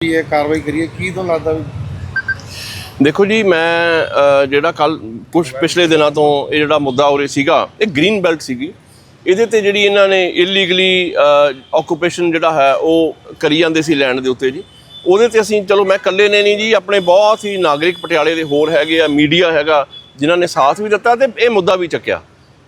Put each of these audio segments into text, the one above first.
ਕੀ ਹੈ ਕਾਰਵਾਈ ਕਰੀਏ? ਕੀ ਤੁਹਾਨੂੰ ਲੱਗਦਾ ਵੀ ਦੇਖੋ ਜੀ ਮੈਂ ਅ, ਜਿਹੜਾ ਕੱਲ ਕੁਝ ਪਿਛਲੇ ਦਿਨਾਂ ਤੋਂ ਇਹ ਜਿਹੜਾ ਮੁੱਦਾ ਉਰੇ ਸੀਗਾ ਇਹ ਗ੍ਰੀਨ ਬੈਲਟ ਸੀਗੀ। ਇਹਦੇ ਤੇ ਜਿਹੜੀ ਇਹਨਾਂ ਨੇ ਇਲੀਗਲੀ ਆਕੂਪੇਸ਼ਨ ਜਿਹੜਾ ਹੈ ਉਹ ਕਰੀ ਜਾਂਦੇ ਸੀ ਲੈਂਡ ਦੇ ਉੱਤੇ ਜੀ। ਉਹਦੇ ਤੇ ਅਸੀਂ ਚਲੋ ਮੈਂ ਇਕੱਲੇ ਨੇ ਨਹੀਂ ਜੀ ਆਪਣੇ ਬਹੁਤ ਹੀ ਨਾਗਰਿਕ ਪਟਿਆਲੇ ਦੇ ਹੋਰ ਹੈਗੇ ਆ ਮੀਡੀਆ ਹੈਗਾ ਜਿਨ੍ਹਾਂ ਨੇ ਸਾਥ ਵੀ ਦਿੱਤਾ ਤੇ ਇਹ ਮੁੱਦਾ ਵੀ ਚੱਕਿਆ।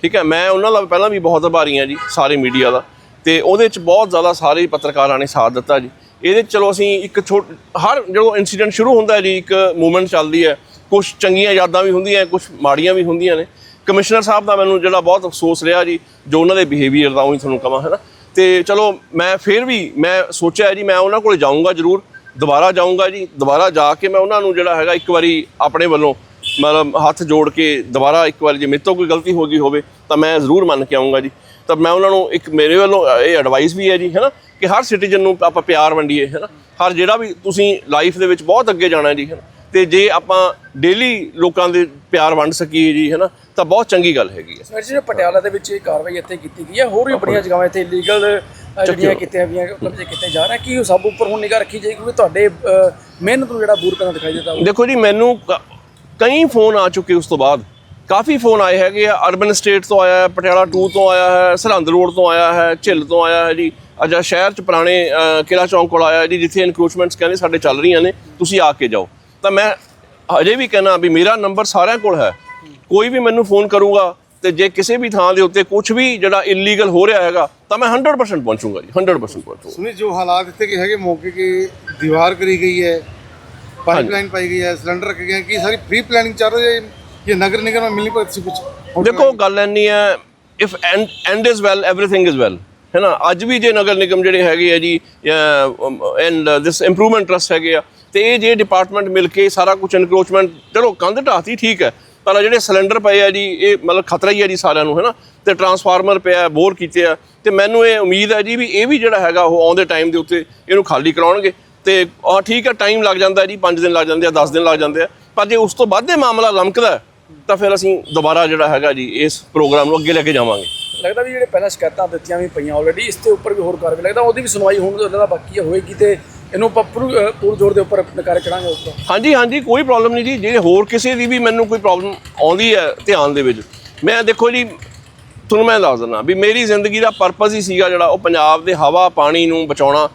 ਠੀਕ ਹੈ ਮੈਂ ਉਹਨਾਂ ਦਾ ਪਹਿਲਾਂ ਵੀ ਬਹੁਤ ਆਭਾਰੀ ਹਾਂ ਜੀ ਸਾਰੇ ਮੀਡੀਆ ਦਾ। ਤੇ ਉਹਦੇ ਚ ਬਹੁਤ ਜ਼ਿਆਦਾ ਸਾਰੇ ਪੱਤਰਕਾਰਾਂ ਨੇ ਸਾਥ ਦਿੱਤਾ ਜੀ। ਇਹਦੇ 'ਚ ਚਲੋ ਅਸੀਂ ਇੱਕ ਛੋਟ ਹਰ ਜਦੋਂ ਇਨਸੀਡੈਂਟ ਸ਼ੁਰੂ ਹੁੰਦਾ ਹੈ ਜੀ, ਇੱਕ ਮੂਵਮੈਂਟ ਚੱਲਦੀ ਹੈ ਕੁਝ ਚੰਗੀਆਂ ਯਾਦਾਂ ਵੀ ਹੁੰਦੀਆਂ ਕੁਝ ਮਾੜੀਆਂ ਵੀ ਹੁੰਦੀਆਂ ਨੇ। ਕਮਿਸ਼ਨਰ ਸਾਹਿਬ ਦਾ ਮੈਨੂੰ ਜਿਹੜਾ ਬਹੁਤ ਅਫਸੋਸ ਰਿਹਾ ਜੀ, ਜੋ ਉਹਨਾਂ ਦੇ ਬਿਹੇਵੀਅਰ ਦਾ ਉਹੀ ਤੁਹਾਨੂੰ ਕਹਾਂ ਹੈ ਨਾ ਤੇ ਚਲੋ ਮੈਂ ਫਿਰ ਵੀ ਮੈਂ ਸੋਚਿਆ ਜੀ, ਮੈਂ ਉਹਨਾਂ ਕੋਲ ਜਾਊਂਗਾ ਜ਼ਰੂਰ, ਦੁਬਾਰਾ ਜਾਊਂਗਾ ਜੀ, ਦੁਬਾਰਾ ਜਾ ਕੇ ਮੈਂ ਉਹਨਾਂ ਨੂੰ ਜਿਹੜਾ ਹੈਗਾ ਇੱਕ ਵਾਰੀ ਆਪਣੇ ਵੱਲੋਂ ਮਤਲਬ ਹੱਥ ਜੋੜ ਕੇ ਦੁਬਾਰਾ ਇੱਕ ਵਾਰ ਜੇ ਮੇਰੇ ਤੋਂ ਕੋਈ ਗਲਤੀ ਹੋ ਗਈ ਹੋਵੇ, ਤਾਂ ਮੈਂ ਜ਼ਰੂਰ ਮੰਨ ਕੇ ਆਉਂਗਾ ਜੀ। ਤਾਂ ਮੈਂ ਉਹਨਾਂ ਨੂੰ ਇੱਕ ਮੇਰੇ ਵੱਲੋਂ ਇਹ ਐਡਵਾਈਸ ਵੀ ਹੈ ਜੀ ਹੈਨਾ ਕਿ ਹਰ ਸਿਟੀਜ਼ਨ ਨੂੰ ਆਪਾਂ ਪਿਆਰ ਵੰਡੀਏ ਹੈਨਾ। ਹਰ ਜਿਹੜਾ ਵੀ ਤੁਸੀਂ ਲਾਈਫ ਦੇ ਵਿੱਚ ਬਹੁਤ ਅੱਗੇ ਜਾਣਾ ਜੀ ਹੈਨਾ। ਤੇ ਜੇ ਆਪਾਂ ਡੇਲੀ ਲੋਕਾਂ ਦੇ ਪਿਆਰ ਵੰਡ ਸਕੀਏ ਜੀ ਹੈਨਾ ਤਾਂ ਬਹੁਤ ਚੰਗੀ ਗੱਲ ਹੈਗੀ ਹੈ। ਸਰ ਜੀ ਪਟਿਆਲਾ ਦੇ ਵਿੱਚ ਇਹ ਕਾਰਵਾਈ ਇੱਥੇ ਕੀਤੀ ਗਈ ਹੈ ਹੋਰ ਵੀ ਬੜੀਆਂ ਜਗ੍ਹਾਵਾਂ ਇੱਥੇ ਇਲੀਗਲ ਜਿਹੜੀਆਂ ਕੀਤੀਆਂ ਗਈਆਂ ਕਬਜ਼ੇ ਕੀਤੇ ਜਾ ਰਹੇ ਕੀ ਉਹ ਸਭ ਉੱਪਰ ਹੁਣ ਨਿਗਾਹ ਰੱਖੀ ਜਾਏਗੀ ਕਿਉਂਕਿ ਤੁਹਾਡੇ ਮਿਹਨਤ ਨੂੰ ਜਿਹੜਾ ਬੂਰ ਕਰਨਾ ਦਿਖਾਈ ਦਿੱਤਾ ਦੇਖੋ ਜੀ ਮੈਨੂੰ ਕਈ ਫੋਨ ਆ ਚੁੱਕੇ ਉਸ ਤੋਂ ਬਾਅਦ। ਕਾਫੀ ਫੋਨ ਆਏ ਹੈਗੇ ਆ। ਅਰਬਨ ਸਟੇਟ ਤੋਂ ਆਇਆ ਹੈ ਪਟਿਆਲਾ 2 ਤੋਂ ਆਇਆ ਹੈ ਸਰਹੰਦ ਰੋਡ ਤੋਂ ਆਇਆ ਹੈ ਝਿੱਲ ਤੋਂ ਆਇਆ ਹੈ ਜੀ। ਅਜਾ ਸ਼ਹਿਰ ਚ ਪੁਰਾਣੇ ਕਿਲਾ ਚੌਂਕ ਕੋਲ ਆਇਆ ਹੈ ਜੀ ਜਿੱਥੇ ਇਨਕਰੋਚਮੈਂਟਸ ਕਹਿੰਦੇ ਸਾਡੇ ਚੱਲ ਰਹੀਆਂ ਨੇ। ਤੁਸੀਂ ਆ ਕੇ ਜਾਓ। ਤਾਂ ਮੈਂ ਅਜੇ ਵੀ ਕਹਿਣਾ ਵੀ ਮੇਰਾ ਨੰਬਰ ਸਾਰਿਆਂ ਕੋਲ ਹੈ। ਕੋਈ ਵੀ ਮੈਨੂੰ ਫੋਨ ਕਰੂਗਾ ਤੇ ਜੇ ਕਿਸੇ ਵੀ ਥਾਂ ਦੇ ਉੱਤੇ ਕੁਝ ਵੀ ਜਿਹੜਾ ਇਲੀਗਲ ਹੋ ਰਿਹਾ ਹੈਗਾ ਤਾਂ ਮੈਂ 100% ਪਹੁੰਚੂਗਾ ਜੀ 100% ਪਹੁੰਚੂਗਾ। ਸੁਣੀ ਜੋ ਹਾਲਾਤ ਇੱਥੇ ਕੇ ਹੈਗੇ? ਮੌਕੇ ਕੀ ਦੀਵਾਰ ਕਰੀ ਗਈ ਹੈ? ਪਾਈਪਲਾਈਨ ਪਾਈ ਗਈ ਹੈ ਸਿਲੰਡਰ ਰੱਖੇ ਗਏ ਕੀ ਸਾਰੀ ਪ੍ਰੀ ਪਲੈਨਿੰਗ ਚੱਲ ਰਹੀ ਹੈ? ਇਹ ਨਗਰ ਨਿਗਮ में मिली भगत से कुछ ਦੇਖੋ ਗੱਲ ਇੰਨੀ ਹੈ if and is well everything is well ਹੈ ਨਾ ਅੱਜ ਵੀ ਜੇ ਨਗਰ ਨਿਗਮ ਜਿਹੜੇ ਹੈਗੇ ਆ ਜੀ ਐਂਡ ਦਿਸ ਇੰਪਰੂਵਮੈਂਟ ਟਰਸਟ ਹੈਗੇ ਆ ਤੇ ਇਹ ਜੇ ਡਿਪਾਰਟਮੈਂਟ ਮਿਲ ਕੇ ਸਾਰਾ ਕੁਝ ਇਨਕਰੋਚਮੈਂਟ ਚਲੋ ਕੰਧ ਢਾਤੀ ਠੀਕ ਹੈ ਪਰ ਆਹ ਜਿਹੜੇ ਸਿਲੰਡਰ ਪਏ ਆ ਜੀ ਇਹ ਮਤਲਬ ਖਤਰਾ ਹੀ ਹੈ ਜੀ ਸਾਰਿਆਂ ਨੂੰ ਹੈ ਨਾ ਤੇ ਟਰਾਂਸਫਾਰਮਰ ਪਿਆ ਬੋਰ ਕੀਤੇ ਆ ਤੇ ਮੈਨੂੰ ਇਹ ਉਮੀਦ ਹੈ ਜੀ ਵੀ ਇਹ ਵੀ ਜਿਹੜਾ ਹੈਗਾ ਉਹ ਆਉਂਦੇ ਟਾਈਮ ਦੇ ਉੱਤੇ ਇਹਨੂੰ ਖਾਲੀ ਕਰਾਉਣਗੇ ਤੇ ਆ ਠੀਕ ਹੈ ਟਾਈਮ ਲੱਗ ਜਾਂਦਾ ਹੈ ਜੀ 5 ਦਿਨ ਲੱਗ ਜਾਂਦੇ ਆ 10 ਦਿਨ ਲੱਗ ਜਾਂਦੇ ਆ ਪਰ ਜੇ ਉਸ ਤੋਂ ਬਾਅਦ ਇਹ ਮਾਮਲਾ ਲਮਕਦਾ ਹੈ, ਤਾਂ ਫਿਰ ਅਸੀਂ ਦੁਬਾਰਾ ਜਿਹੜਾ ਹੈਗਾ ਜੀ ਇਸ ਪ੍ਰੋਗਰਾਮ ਨੂੰ ਅੱਗੇ ਲੈ ਕੇ ਜਾਵਾਂਗੇ। ਲੱਗਦਾ ਵੀ ਜਿਹੜੇ ਪਹਿਲਾਂ ਸ਼ਿਕਾਇਤਾਂ ਦਿੱਤੀਆਂ ਵੀ ਪਈਆਂ ਆਲਰੇਡੀ ਇਸ ਤੇ ਉੱਪਰ ਵੀ ਹੋਰ ਕਾਰਵਾਈ ਲੱਗਦਾ ਉਹਦੀ ਵੀ ਸੁਣਵਾਈ ਹੋਣ ਤੋਂ ਜ਼ਿਆਦਾ ਬਾਕੀ ਹੋਏਗੀ ਤੇ ਇਹਨੂੰ ਆਪਾਂ ਪੂਰ ਪੂਰ ਜ਼ੋਰ ਦੇ ਉੱਪਰ ਨਕਾਰੇ ਚੜਾਂਗੇ ਉੱਪਰ। ਹਾਂਜੀ ਹਾਂਜੀ ਕੋਈ ਪ੍ਰੋਬਲਮ ਨਹੀਂ ਜੀ। ਜੇ ਹੋਰ ਕਿਸੇ ਦੀ ਵੀ ਮੈਨੂੰ ਕੋਈ ਪ੍ਰੋਬਲਮ ਆਉਂਦੀ ਹੈ ਧਿਆਨ ਦੇ ਵਿੱਚ ਮੈਂ ਦੇਖੋ ਜੀ ਤੁਹਾਨੂੰ ਮੈਂ ਦੱਸ ਦਿੰਦਾ ਵੀ ਮੇਰੀ ਜ਼ਿੰਦਗੀ ਦਾ ਪਰਪਸ ਹੀ ਸੀਗਾ ਜਿਹੜਾ ਉਹ ਪੰਜਾਬ ਦੇ ਹਵਾ ਪਾਣੀ ਨੂੰ ਬਚਾਉਣਾ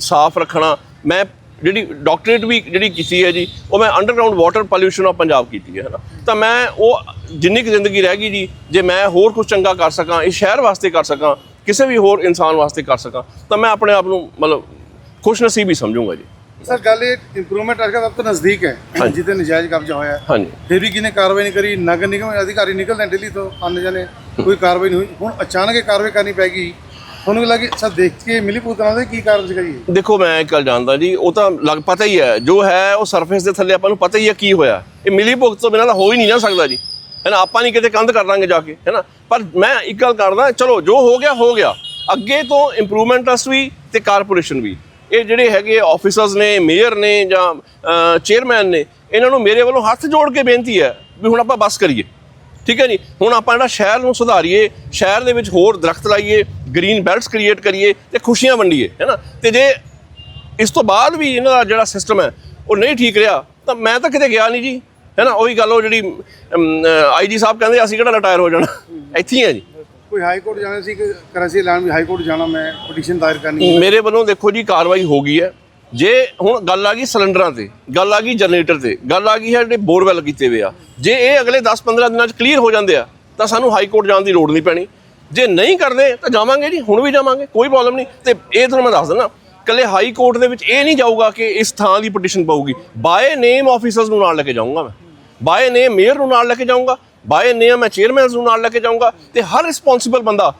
ਸਾਫ਼ ਰੱਖਣਾ। ਮੈਂ ਜਿਹੜੀ ਡਾਕਟਰੇਟ ਵੀ ਜਿਹੜੀ ਕੀਤੀ ਹੈ ਜੀ ਉਹ ਮੈਂ underground water pollution of Punjab ਕੀਤੀ ਹੈ ਨਾ। ਤਾਂ ਮੈਂ ਉਹ ਜਿੰਨੀ ਕੁ ਜ਼ਿੰਦਗੀ ਰਹਿ ਗਈ ਜੀ ਜੇ ਮੈਂ ਹੋਰ ਕੁਝ ਚੰਗਾ ਕਰ ਸਕਾਂ ਇਸ ਸ਼ਹਿਰ ਵਾਸਤੇ ਕਰ ਸਕਾਂ ਕਿਸੇ ਵੀ ਹੋਰ ਇਨਸਾਨ ਵਾਸਤੇ ਕਰ ਸਕਾਂ ਤਾਂ ਮੈਂ ਆਪਣੇ ਆਪ ਨੂੰ ਮਤਲਬ ਖੁਸ਼ਨਸੀਬ ਹੀ ਸਮਝੂੰਗਾ ਜੀ। ਸਰ ਗੱਲ ਇਹ ਇੰਪਰੂਵਮੈਂਟ ਅਰਗਾ ਸਭ ਤੋਂ ਨਜ਼ਦੀਕ ਹੈ ਜਿੱਥੇ ਨਜਾਇਜ਼ ਕਬਜ਼ਾ ਹੋਇਆ ਹੈ। ਹਾਂਜੀ। ਫਿਰ ਵੀ ਕਿਨੇ ਕਾਰਵਾਈ ਨਹੀਂ ਕਰੀ ਨਗਰ ਨਿਗਮ ਅਧਿਕਾਰੀ ਨਿਕਲਦੇ ਦਿੱਲੀ ਤੋਂ ਆਨੇ ਜਾਣੇ ਕੋਈ ਕਾਰਵਾਈ ਨਹੀਂ ਹੋਈ। ਹੁਣ ਅਚਾਨਕ ਇਹ ਕਾਰਵਾਈ ਕਰਨੀ ਪੈ ਗਈ ਤੁਹਾਨੂੰ ਕੀ ਲੱਗੇ? ਸਰ ਦੇਖ ਕੇ ਮਿਲੀ ਭੂਤਨਾ ਦੇ ਕੀ ਕਾਰਨ ਸੀਗਾ ਜੀ? ਦੇਖੋ, ਮੈਂ ਇੱਕ ਗੱਲ ਜਾਣਦਾ ਜੀ, ਉਹ ਤਾਂ ਲੱਗ ਪਤਾ ਹੀ ਹੈ, ਜੋ ਹੈ, ਉਹ ਸਰਫੇਸ ਦੇ ਥੱਲੇ ਆਪਾਂ ਨੂੰ ਪਤਾ ਹੀ ਹੈ ਕੀ ਹੋਇਆ। ਇਹ ਮਿਲੀ ਭੁਗਤ ਤੋਂ ਬਿਨਾਂ ਤਾਂ ਹੋ ਹੀ ਨਹੀਂ ਨਾ ਸਕਦਾ ਜੀ। ਹੈ ਨਾ, ਆਪਾਂ ਨਹੀਂ ਕਿਤੇ ਕੰਧ ਕਰ ਲਾਂਗੇ ਜਾ ਕੇ, ਹੈ ਨਾ। ਪਰ ਮੈਂ ਇੱਕ ਗੱਲ ਕਰਦਾ, ਚਲੋ, ਜੋ ਹੋ ਗਿਆ ਹੋ ਗਿਆ। ਅੱਗੇ ਤੋਂ ਇੰਪਰੂਵਮੈਂਟ ਟਰਸਟ ਵੀ ਤੇ ਕਾਰਪੋਰੇਸ਼ਨ ਵੀ। ਇਹ ਜਿਹੜੇ ਹੈਗੇ ਆਫੀਸਰਸ ਨੇ ਮੇਅਰ ਨੇ ਜਾਂ ਚੇਅਰਮੈਨ ਨੇ, ਇਹਨਾਂ ਨੂੰ ਮੇਰੇ ਵੱਲੋਂ ਹੱਥ ਜੋੜ ਕੇ ਬੇਨਤੀ ਹੈ ਵੀ ਹੁਣ ਆਪਾਂ ਬਸ ਕਰੀਏ। ਠੀਕ ਹੈ ਜੀ? ਹੁਣ ਆਪਾਂ ਜਿਹੜਾ ਸ਼ਹਿਰ ਨੂੰ ਸੁਧਾਰੀਏ ਸ਼ਹਿਰ ਦੇ ਵਿੱਚ ਹੋਰ ਦਰਖਤ ਲਾਈਏ ਗ੍ਰੀਨ ਬੈਲਟਸ ਕ੍ਰੀਏਟ ਕਰੀਏ ਤੇ ਖੁਸ਼ੀਆਂ ਵੰਡੀਏ ਹੈ ਨਾ? ਤੇ ਜੇ ਇਸ ਤੋਂ ਬਾਅਦ ਵੀ ਇਹਨਾਂ ਦਾ ਜਿਹੜਾ ਸਿਸਟਮ ਹੈ ਉਹ ਨਹੀਂ ਠੀਕ ਰਿਹਾ ਤਾਂ ਮੈਂ ਤਾਂ ਕਿਤੇ ਗਿਆ ਨਹੀਂ ਜੀ ਹੈ ਨਾ? ਉਹੀ ਗੱਲ ਉਹ ਜਿਹੜੀ ਆਈਜੀ ਸਾਹਿਬ ਕਹਿੰਦੇ ਅਸੀਂ ਕਿਹੜਾ ਰਿਟਾਇਰ ਹੋ ਜਾਣਾ? ਇੱਥੇ ਹੀ ਹੈ ਜੀ। ਕੋਈ ਹਾਈ ਕੋਰਟ ਜਾਣਾ ਸੀ ਕਿ ਕਰਾਚੀ ਲੈਣ ਵੀ ਹਾਈ ਕੋਰਟ ਜਾਣਾ ਮੈਂ ਪਟੀਸ਼ਨ ਦਾਇਰ ਕਰਨੀ। ਮੇਰੇ ਵੱਲੋਂ ਦੇਖੋ ਜੀ ਕਾਰਵਾਈ ਹੋ ਗਈ ਹੈ। ਜੇ ਹੁਣ ਗੱਲ ਆ ਗਈ ਸਿਲੰਡਰਾਂ ਤੇ, ਗੱਲ ਆ ਗਈ ਜਨਰੇਟਰ ਤੇ, ਗੱਲ ਆ ਗਈ ਹੈ ਜਿਹੜੇ ਬੋਰਵੈਲ ਕੀਤੇ ਹੋਏ ਆ। ਜੇ ਇਹ ਅਗਲੇ 10-15 ਦਿਨਾਂ 'ਚ ਕਲੀਅਰ ਹੋ ਜਾਂਦੇ ਆ, ਤਾਂ ਸਾਨੂੰ ਹਾਈ ਕੋਰਟ ਜਾਣ ਦੀ ਲੋੜ ਨਹੀਂ ਪੈਣੀ। ਜੇ ਨਹੀਂ ਕਰਦੇ, ਤਾਂ ਜਾਵਾਂਗੇ ਜੀ, ਹੁਣ ਵੀ ਜਾਵਾਂਗੇ, ਕੋਈ ਪ੍ਰੋਬਲਮ ਨਹੀਂ। ਤੇ ਇਹ ਤੁਹਾਨੂੰ ਮੈਂ ਦੱਸ ਦਿੰਦਾ, ਕੱਲੇ ਹਾਈ ਕੋਰਟ ਦੇ ਵਿੱਚ ਇਹ ਨਹੀਂ ਜਾਊਗਾ ਕਿ ਇਸ ਥਾਂ ਦੀ ਪਟੀਸ਼ਨ ਪਾਊਗੀ। ਬਾਏ ਨੇਮ ਆਫੀਸਰਸ ਨੂੰ ਨਾਲ ਲੈ ਕੇ ਜਾਊਂਗਾ ਮੈਂ। ਬਾਏ ਨੇਮ ਮੇਅਰ ਨੂੰ ਨਾਲ ਲੈ ਕੇ ਜਾਊਂਗਾ। ਬਾਏ ਨੇਮ ਮੈਂ ਚੇਅਰਮੈਨ ਨੂੰ ਨਾਲ ਲੈ ਕੇ ਜਾਊਂਗਾ। ਤੇ ਹਰ ਰਿਸਪੌਂਸਿਬਲ ਬੰਦਾ